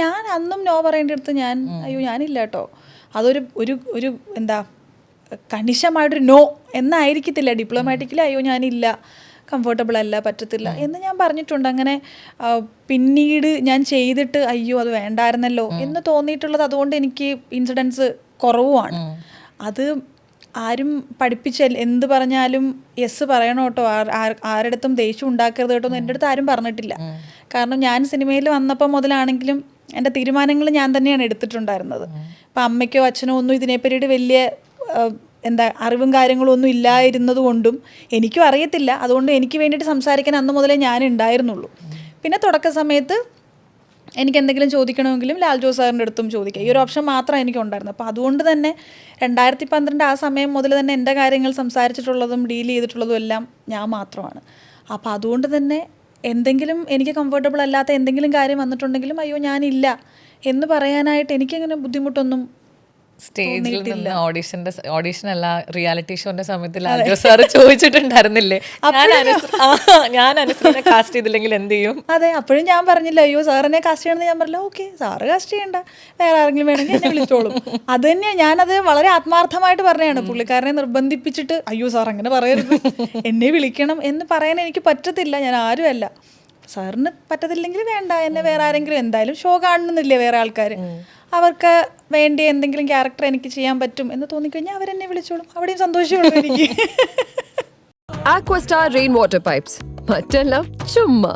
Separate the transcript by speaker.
Speaker 1: ഞാൻ അന്നും നോ പറയേണ്ട അടുത്ത് ഞാൻ അയ്യോ ഞാനില്ല കേട്ടോ അതൊരു ഒരു ഒരു എന്താ കണിശമായിട്ടൊരു നോ എന്നായിരിക്കത്തില്ല. ഡിപ്ലോമാറ്റിക്കലി അയ്യോ ഞാനില്ല. കംഫർട്ടബിൾ അല്ല പറ്റത്തില്ല. എന്ന് ഞാൻ പറഞ്ഞിട്ടുണ്ട്. അങ്ങനെ പിന്നീട് ഞാൻ ചെയ്തിട്ട് അയ്യോ അത് വേണ്ടായിരുന്നല്ലോ എന്ന് തോന്നിയിട്ടുള്ളത് അതുകൊണ്ട് എനിക്ക് ഇൻസിഡൻസ് കുറവുമാണ്. അത് ആരും പഠിപ്പിച്ച എന്ത് പറഞ്ഞാലും യെസ് പറയണം കേട്ടോ ആരുടെ അടുത്തും ദേഷ്യം ഉണ്ടാക്കരുത് കേട്ടോ എന്ന് എന്റെ അടുത്ത് ആരും പറഞ്ഞിട്ടില്ല. കാരണം ഞാൻ സിനിമയിൽ വന്നപ്പോൾ മുതലാണെങ്കിലും എന്റെ തീരുമാനങ്ങൾ ഞാൻ തന്നെയാണ് എടുത്തിട്ടുണ്ടായിരുന്നത്. അപ്പം അമ്മയ്ക്കോ അച്ഛനോ ഒന്നും ഇതിനെപ്പറ്റിയിട്ട് വലിയ എന്താ അറിവും കാര്യങ്ങളും ഒന്നും ഇല്ലായിരുന്നത് കൊണ്ടും എനിക്കും അറിയത്തില്ല. അതുകൊണ്ട് എനിക്ക് വേണ്ടിയിട്ട് സംസാരിക്കാൻ അന്ന് മുതലേ ഞാൻ ഉണ്ടായിരുന്നുള്ളൂ. പിന്നെ തുടക്ക സമയത്ത് എനിക്ക് എന്തെങ്കിലും ചോദിക്കണമെങ്കിലും ലാൽ ജോസ് സാറിന്റെ അടുത്തും ചോദിക്കാം. ഈ ഒരു ഓപ്ഷൻ മാത്രം എനിക്ക് ഉണ്ടായിരുന്നു അപ്പോൾ അതുകൊണ്ട് തന്നെ രണ്ടായിരത്തി പന്ത്രണ്ട് ആ സമയം മുതൽ തന്നെ എന്റെ കാര്യങ്ങൾ സംസാരിച്ചിട്ടുള്ളതും ഡീൽ ചെയ്തിട്ടുള്ളതും എല്ലാം ഞാൻ മാത്രമാണ്. അപ്പോൾ അതുകൊണ്ട് തന്നെ എന്തെങ്കിലും എനിക്ക് കംഫർട്ടബിൾ അല്ലാത്ത എന്തെങ്കിലും കാര്യം വന്നിട്ടുണ്ടെങ്കിലും അയ്യോ ഞാനില്ല എന്ന് പറയാനായിട്ട് എനിക്കങ്ങനെ ബുദ്ധിമുട്ടൊന്നും
Speaker 2: സ്റ്റേജിൽ നിന്ന് ഓഡിഷന്റെ ഓഡിഷൻ അല്ല റിയാലിറ്റി ഷോന്റെ സമയത്ത് ലാൽജോ സാർ ചോദിച്ചിട്ടുണ്ടായിരുന്നില്ലേ? ഞാൻ അനുസ- ഞാൻ അനുസരിച്ച് കാസ്റ്റ് ചെയ്തില്ലെങ്കിൽ എന്ത് ചെയ്യും?
Speaker 1: അതെ അപ്പോഴും ഞാൻ പറഞ്ഞില്ല അയ്യോ സാറിനെ കാസ്റ്റ് ചെയ്യണമെന്ന് ഞാൻ പറഞ്ഞില്ല. ഓക്കെ സാറ് കാസ്റ്റ് ചെയ്യണ്ട. വേറെ ആരെങ്കിലും വേണമെങ്കിൽ എന്നെ വിളിച്ചോളും. അത് തന്നെയാണ് ഞാനത് വളരെ ആത്മാർത്ഥമായിട്ട് പറഞ്ഞതാണ്. പുള്ളിക്കാരനെ നിർബന്ധിപ്പിച്ചിട്ട് അയ്യോ സാർ അങ്ങനെ പറയരുത്. എന്നെ വിളിക്കണം എന്ന് പറയാൻ എനിക്ക് പറ്റത്തില്ല. ഞാൻ ആരുമല്ല സാറിന് പറ്റത്തില്ലെങ്കിൽ വേണ്ട. എന്നെ വേറെ ആരെങ്കിലും എന്തായാലും ഷോ കാണുന്നില്ലേ വേറെ ആൾക്കാർ അവർക്ക് വേണ്ടി എന്തെങ്കിലും ക്യാരക്ടർ എനിക്ക് ചെയ്യാൻ പറ്റും എന്ന് തോന്നിക്കഴിഞ്ഞാൽ അവരെന്നെ വിളിച്ചോളും. അവിടെയും സന്തോഷമുള്ളൂ എനിക്ക്.
Speaker 3: Rain water pipes. മറ്റെല്ലാം ചുമ്മാ.